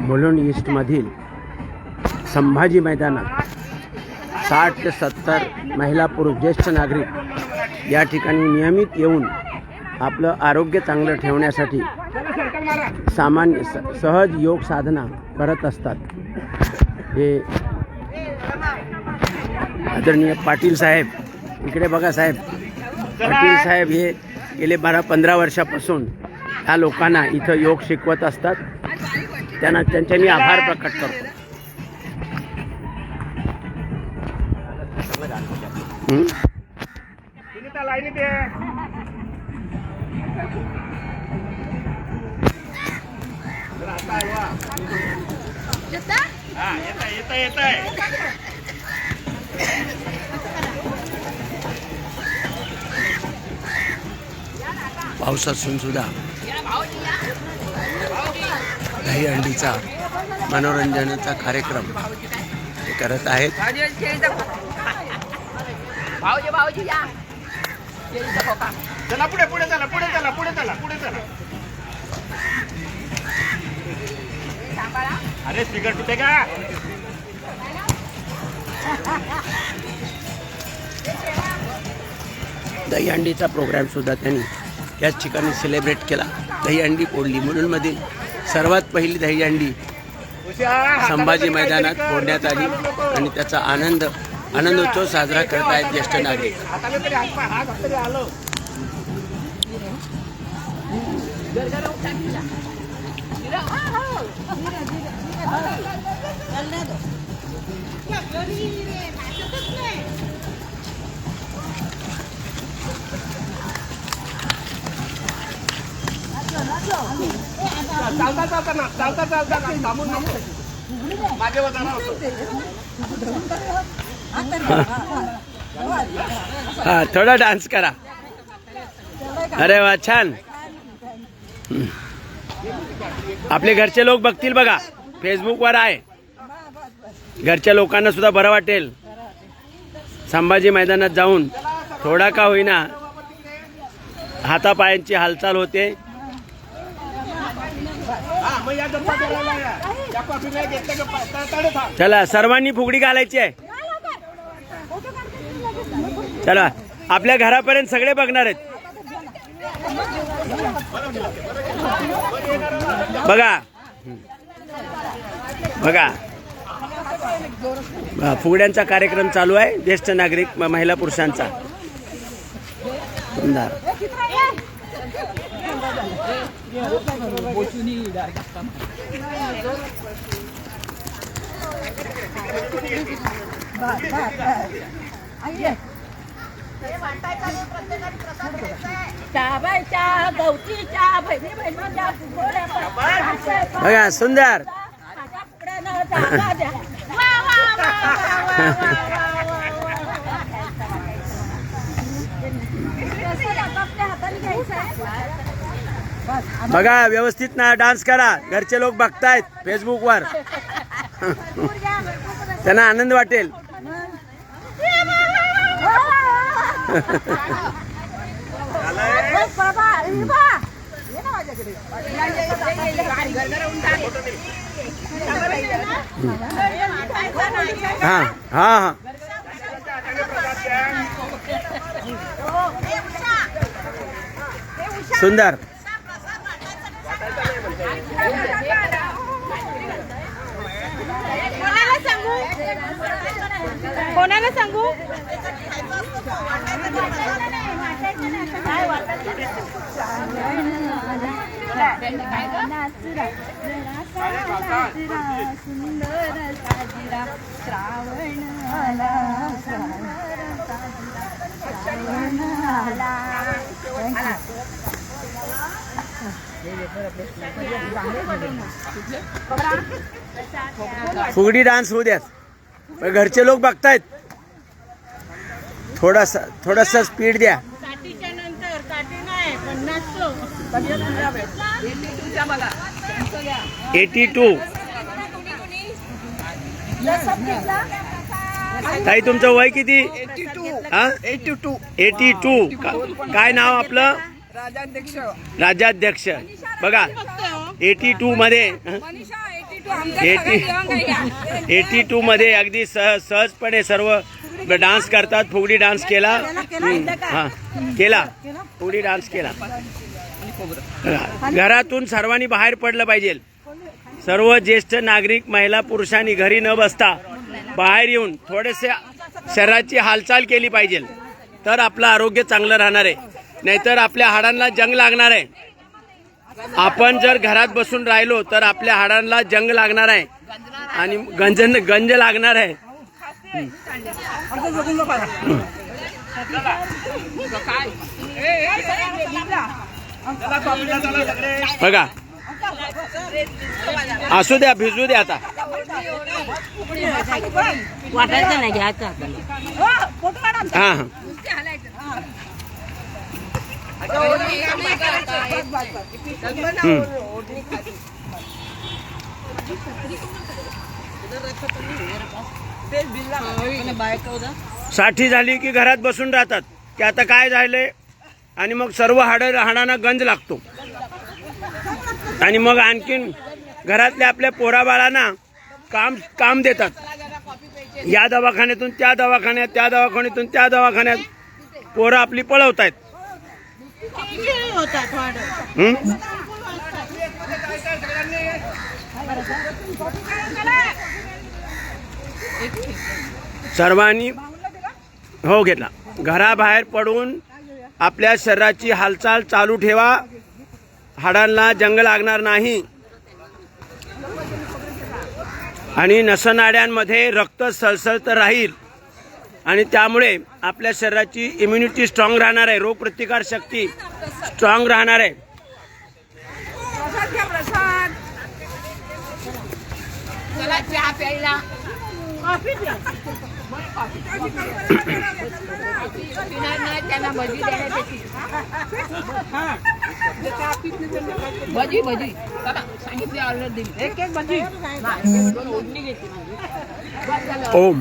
मुलुंड ईस्टमधील संभाजी मैदानात साठ ते सत्तर महिला पुरुष ज्येष्ठ नागरिक या ठिकाणी नियमित येऊन आपलं आरोग्य चांगलं ठेवण्यासाठी सामान्य स सहज योग साधना करत असतात. हे आदरणीय पाटील साहेब इकडे बघा साहेब. पाटील साहेब हे गेले बारा पंधरा वर्षापासून ह्या लोकांना इथं योग शिकवत असतात. त्यांना त्यांचे मी आभार प्रकट करतो. हं? हा पाऊस असून सुद्धा दही अंडीचा मनोरंजनाचा कार्यक्रम ते करत आहेत. भाऊजी भाऊजी या. केळीचा खोका चला पुढे पुढे चला पुढे चला पुढे चला पुढे चला. सांभाळा अरे स्पीकर कुठे का? दहीहंडीचा प्रोग्राम सुद्धा त्यांनी याच ठिकाणी सेलिब्रेट केला. दहीहंडी फोडली. मुलुंडमधील सर्वात पहिली दहीहंडी संभाजी मैदानात फोडण्यात आली आणि त्याचा आनंद आनंदोत्सव साजरा करत आहेत ज्येष्ठ नागरिक हाताने तरी हात पाय हात तरी आलो चालता चालता ना चालता चालता ना थांबून नको. मागे हा थोडा डान्स करा. अरे वा छान. आपले घरचे लोक बघतील बघा. फेसबुकवर आहे. घरच्या लोकांना सुद्धा बरं वाटेल. संभाजी मैदानात जाऊन थोडा का होईना हातापायांची हालचाल होते हा मग या गप्पा बोलायला या या कॉफीला घेतलं का पा- तडतड थांब चला सर्वांनी फुगडी घालायची आहे. चला आपल्या घरापर्यंत सगळे बघणार आहेत. बघा. बघा. फुगड्यांचा कार्यक्रम चालू आहे. ज्येष्ठ नागरिक महिला पुरुषांचा. सुंदर. बघा सुंदर. माझ्या फुगड्यानं बघा व्यवस्थित ना डान्स करा. घरचे लोक बघतायत फेसबुकवर त्यांना आनंद वाटेल. हा हा हा. सुंदर. कोणाला सांगू? सुंदर साजरा श्रावण आला श्रावण आला फुगडी डान्स होऊ द्यात. घरचे लोक बघतायत. थोडासा थोडासा स्पीड द्या. Eighty two. ताई तुमचं वय किती? हा? Eighty two. एटी टू काय नाव आपलं? राजाध्यक्ष. राज्याध्यक्ष बघा एटी टू मध्ये. मनीषा. एटी एटी टू मध्ये अगदी सहज सहजपणे सर्व डान्स करतात. फुगडी डान्स केला हा. केला. फुगडी डान्स केला. घरातून सर्वांनी बाहेर पडलं पाहिजे. सर्व ज्येष्ठ नागरिक महिला पुरुषांनी घरी न बसता बाहेर येऊन थोडेसे शरीराची हालचाल केली पाहिजे. तर आपलं आरोग्य चांगलं राहणार आहे. नाहीतर आपल्या हाडांना जंग लागणार आहे. आपण जर घरात बसून राहिलो तर आपल्या हाडांना जंग लागणार आहे. आणि गंज गंज लागणार आहे. बघा. असू द्या भिजू द्या आता. वाटायचं नाही घ्यायचं हा हा. साठी झाली की घरात बसून राहतात. की आता काय झालंय? आणि मग सर्व हाड हाडांना गंज लागतो. आणि मग आणखीन घरातल्या आपल्या पोराबाळांना काम काम देतात. या दवाखान्यातून त्या दवाखान्यात त्या दवाखान्यातून त्या दवाखान्यात पोरं आपली पळवत आहेत सर्वांनी हो घेतला. घराबाहेर पडून आपल्या शरीराची हालचाल चालू ठेवा. हाडांना जंग लागणार नाही. आणि नसनाड्यांमध्ये रक्त सळसळत राहील. आणि त्यामुळे आपल्या शरीराची इम्युनिटी स्ट्रॉंग राहणार आहे. रोगप्रतिकार शक्ती स्ट्रॉंग राहणार आहे. भजी भजी सांगितली ऑर्डर दिली. एक एक भजी. ओम.